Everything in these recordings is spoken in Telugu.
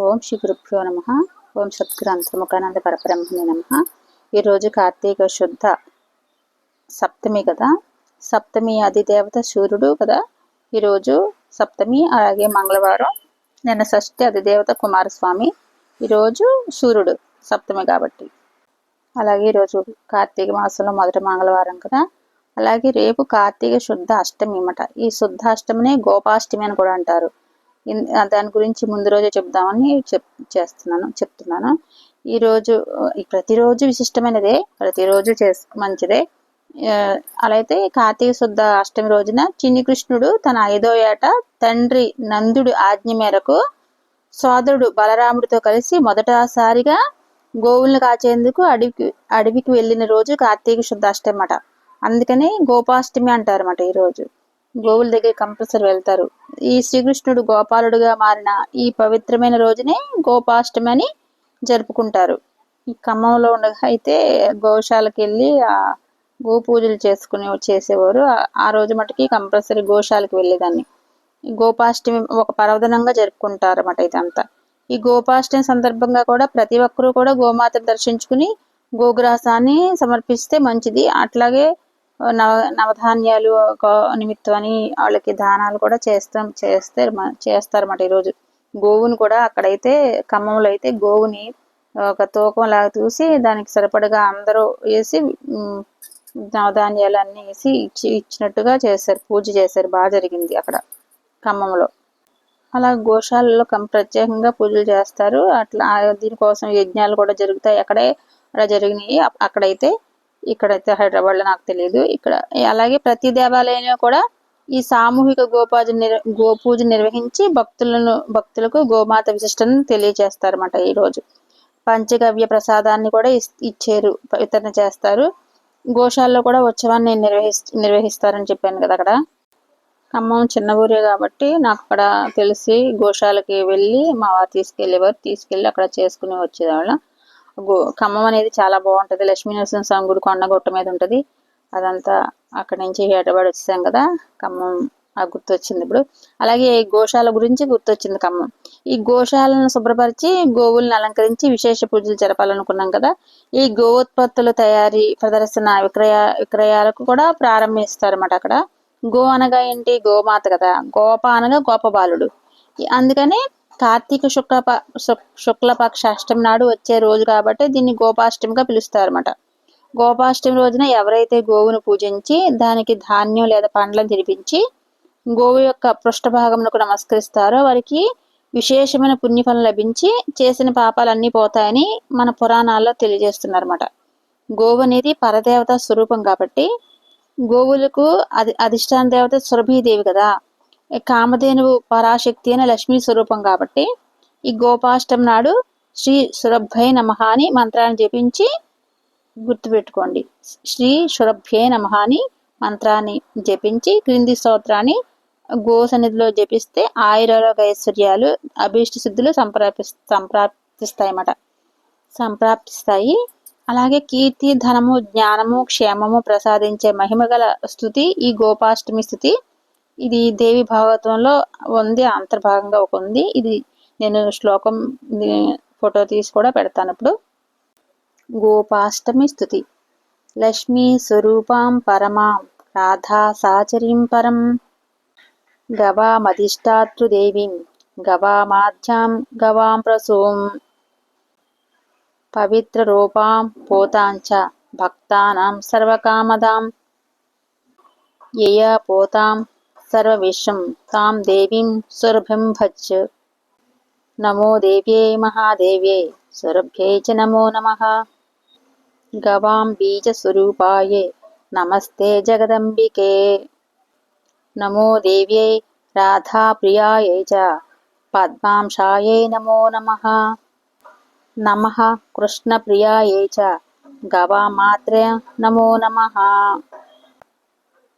ఓం శ్రీ గురుభ్యో నమ. ఓం సద్గ్రంథముఖానంద పరబ్రహ్మణి నమ. ఈరోజు కార్తీక శుద్ధ సప్తమి కదా? సప్తమి అధిదేవత సూర్యుడు కదా? ఈరోజు సప్తమి అలాగే మంగళవారం నిన్న షష్ఠి అధిదేవత కుమారస్వామి ఈరోజు సూర్యుడు సప్తమి కాబట్టి. అలాగే ఈరోజు కార్తీక మాసంలో మొదటి మంగళవారం కదా? అలాగే రేపు కార్తీక శుద్ధ అష్టమి అన్నమాట. ఈ శుద్ధాష్టమినే గోపాష్టమి అని కూడా అంటారు. దాని గురించి ముందు రోజే చెప్దామని చెప్ చేస్తున్నాను చెప్తున్నాను. ఈరోజు ప్రతిరోజు విశిష్టమైనదే ప్రతిరోజు చే మంచిదే. అలా అయితే కార్తీక శుద్ధ అష్టమి రోజున చిన్ని కృష్ణుడు తన ఐదో ఏట తండ్రి నందుడు ఆజ్ఞ మేరకు సోదరుడు బలరాముడితో కలిసి మొదటిసారిగా గోవులను కాచేందుకు అడవికి అడవికి వెళ్ళిన రోజు కార్తీక శుద్ధ అష్టమి అట. అందుకని గోపాష్టమి అంటారు అన్నమాట ఈరోజు గోవుల దగ్గర కంపల్సరీ వెళ్తారు. ఈ శ్రీకృష్ణుడు గోపాలుడుగా మారిన ఈ పవిత్రమైన రోజునే గోపాష్టమి అని జరుపుకుంటారు. ఈ ఖమ్మంలో ఉండగా అయితే గోశాలకు వెళ్ళి ఆ గో పూజలు చేసుకుని చేసేవారు. ఆ రోజు మటుకి కంపల్సరీ గోశాలకు వెళ్ళేదాన్ని. గోపాష్టమి ఒక పర్వదనంగా జరుపుకుంటారు అన్నమాట ఇదంతా ఈ గోపాష్టమి సందర్భంగా కూడా ప్రతి ఒక్కరూ కూడా గోమాతను దర్శించుకుని గోగ్రాసాన్ని సమర్పిస్తే మంచిది. అట్లాగే నవ నవధాన్యాలు నిమిత్తమని వాళ్ళకి దానాలు కూడా చేస్తాం చేస్తారు చేస్తారన్నమాట ఈరోజు. గోవుని కూడా అక్కడైతే ఖమ్మంలో అయితే గోవుని ఒక తూకం లాగా చూసి దానికి సరిపడగా అందరూ వేసి నవధాన్యాలు అన్నీ వేసి ఇచ్చి ఇచ్చినట్టుగా చేశారు. పూజ చేశారు. బాగా జరిగింది అక్కడ ఖమ్మంలో. అలా గోశాలలో ప్రత్యేకంగా పూజలు చేస్తారు. అట్లా దీనికోసం యజ్ఞాలు కూడా జరుగుతాయి. అక్కడే అలా జరిగినాయి. అక్కడైతే ఇక్కడైతే హైదరాబాద్లో నాకు తెలియదు ఇక్కడ అలాగే ప్రతి దేవాలయంలో కూడా ఈ సామూహిక గోపాజ నిర్ గోపూజ నిర్వహించి భక్తులను భక్తులకు గోమాత విశిష్టను తెలియజేస్తారన్నమాట ఈరోజు పంచగవ్య ప్రసాదాన్ని కూడా ఇచ్చారు వితరణ చేస్తారు. గోశాల్లో కూడా ఉత్సవాన్ని నిర్వహి నిర్వహిస్తారని చెప్పాను కదా అక్కడ. ఖమ్మం చిన్న ఊరే కాబట్టి నాకు అక్కడ తెలిసి గోశాలకి వెళ్ళి మా వారు తీసుకెళ్ళేవారు తీసుకెళ్ళి అక్కడ చేసుకుని వచ్చేవాళ్ళం. ఖమ్మం అనేది చాలా బాగుంటుంది. లక్ష్మీ నరసింహస్వామి గుడి కొండగొట్ట మీద ఉంటుంది. అదంతా అక్కడి నుంచి హైదరాబాద్ వచ్చేసాం కదా ఖమ్మం ఆ గుర్తొచ్చింది ఇప్పుడు. అలాగే గోశాల గురించి గుర్తొచ్చింది ఖమ్మం. ఈ గోశాలను శుభ్రపరిచి గోవులను అలంకరించి విశేష పూజలు జరపాలనుకున్నాం కదా ఈ గోవుత్పత్తుల తయారీ ప్రదర్శన విక్రయ విక్రయాలకు కూడా ప్రారంభిస్తారన్నమాట అక్కడ. గో అనగా ఏంటి? గోమాత కదా. గోప అనగా గోపబాలుడు. అందుకని కార్తీక శుక్ల శుక్లపక్ష అష్టమి నాడు వచ్చే రోజు కాబట్టి దీన్ని గోపాష్టమిగా పిలుస్తారన్నమాట. గోపాష్టమి రోజున ఎవరైతే గోవును పూజించి దానికి ధాన్యం లేదా పండ్లను తినిపించి గోవు యొక్క పృష్ఠభాగమునకు నమస్కరిస్తారో వారికి విశేషమైన పుణ్యఫలం లభించి చేసిన పాపాలన్నీ పోతాయని మన పురాణాల్లో తెలియజేస్తున్నారన్నమాట. గోవు అనేది పరదేవత స్వరూపం కాబట్టి గోవులకు అది అధిష్టాన దేవత సురభీదేవి కదా. కామధేనువు పరాశక్తి అయిన లక్ష్మీ స్వరూపం కాబట్టి ఈ గోపాష్టం నాడు శ్రీ సురభ్యై నమ అని మంత్రాన్ని జపించి గుర్తుపెట్టుకోండి శ్రీ సురభ్యై నమ అని మంత్రాన్ని జపించి క్రింది స్తోత్రాన్ని గో సన్నిధిలో జపిస్తే ఆయురారోగ ఐశ్వర్యాలు అభీష్ట సిద్ధులు సంప్రాపి సంప్రాప్తిస్తాయన్నమాట. సంప్రాప్తిస్తాయి. అలాగే కీర్తి ధనము జ్ఞానము క్షేమము ప్రసాదించే మహిమగల స్థుతి ఈ గోపాష్టమి స్థుతి. ఇది దేవి భాగవతంలో ఉంది అంతర్భాగంగా ఒక ఉంది. ఇది నేను శ్లోకం ఫోటో తీసి కూడా పెడతాను ఇప్పుడు. గోపాష్టమి స్థుతి లక్ష్మీ స్వరూపాం పరమాం రాధా సాచరీం పరం. గవామధిష్టాతృదేవీం గవామాధ్యాం గవాం ప్రసూం. పవిత్రరూపాం పోతాంచ భక్తానాం సర్వకామదాం. యయా పోతాం सर्वविश्वं तां देवीं सुरभिं भज नमो देव्ये महादेव्ये सुरभ्ये च नमो नमः गवां बीजस्वरूपाय नमस्ते जगदम्बिके नमो देव्ये राधाप्रियायै च पद्मांशायै नमो नमः नमः कृष्णप्रियायै च गवामात्रे नमो नमः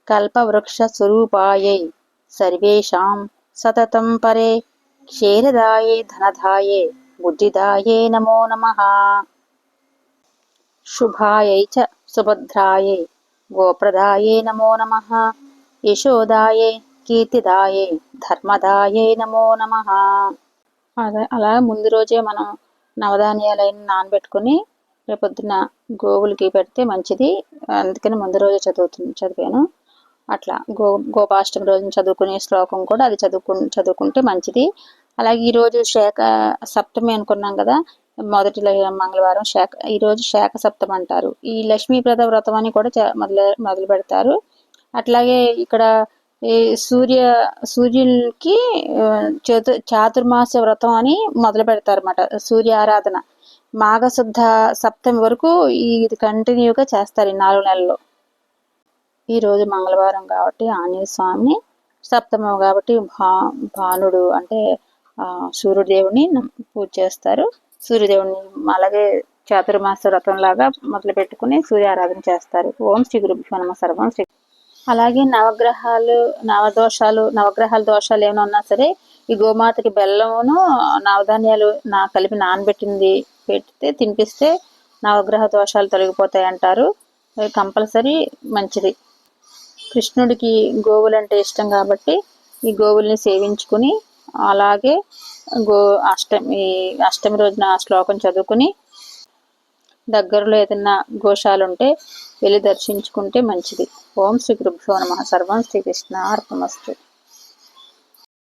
कल्पवृक्षस्वरूपायै सर्वेषां सततं परे क्षीरदाये धनधाये बुद्धिदाये नमो नमः शुभायै च सुभद्रायै गोप्रदाये नमो नमः यशोदाये కీర్తిదాయే ధర్మదాయే నమో నమ అదే అలా ముందు రోజే మనం నవధాన్యాలైన నానబెట్టుకుని రేపొద్దున గోవులకి పెడితే మంచిది అందుకని ముందు రోజే చదువుతుంది చదివాను అట్లా గో గోపాష్టమి రోజున చదువుకునే శ్లోకం కూడా అది చదువుకు చదువుకుంటే మంచిది. అలాగే ఈరోజు శాఖ సప్తమి అనుకున్నాం కదా మొదటి మంగళవారం శాఖ ఈరోజు శాఖ సప్తం అంటారు. ఈ లక్ష్మీప్రద వ్రతం అని కూడా మొదలు మొదలు పెడతారు. అట్లాగే ఇక్కడ ఈ సూర్య సూర్యునికి చతు చాతుర్మాస వ్రతం అని మొదలు పెడతారు అన్నమాట సూర్య ఆరాధన. మాఘశుద్ధ సప్తమి వరకు ఇది కంటిన్యూగా చేస్తారు ఈ నాలుగు నెలల్లో. ఈరోజు మంగళవారం కాబట్టి ఆంజనేయ స్వామిని సప్తమం కాబట్టి భా భానుడు అంటే సూర్యదేవుని పూజ చేస్తారు. సూర్యదేవుని అలాగే చాతుర్మాస వ్రతం లాగా మొదలు పెట్టుకుని సూర్య ఆరాధన చేస్తారు. ఓం శ్రీ గురుభ్యో నమ సర్వం శ్రీ అలాగే నవగ్రహాలు నవదోషాలు నవగ్రహాల దోషాలు ఏమైనా ఉన్నా సరే ఈ గోమాతకి బెల్లమును నవధాన్యాలు నా కలిపి నానబెట్టింది పెడితే తినిపిస్తే నవగ్రహ దోషాలు తొలగిపోతాయి అంటారు కంపల్సరీ మంచిది. కృష్ణుడికి గోవులంటే ఇష్టం కాబట్టి ఈ గోవుల్ని సేవించుకుని అలాగే గో అష్టమి అష్టమి రోజున శ్లోకం చదువుకుని దగ్గరలో ఏదైనా గోశాలు ఉంటే వెళ్ళి దర్శించుకుంటే మంచిది. ఓం శ్రీ గురుభ్యో నమ. సర్వం శ్రీకృష్ణ అర్పమస్తు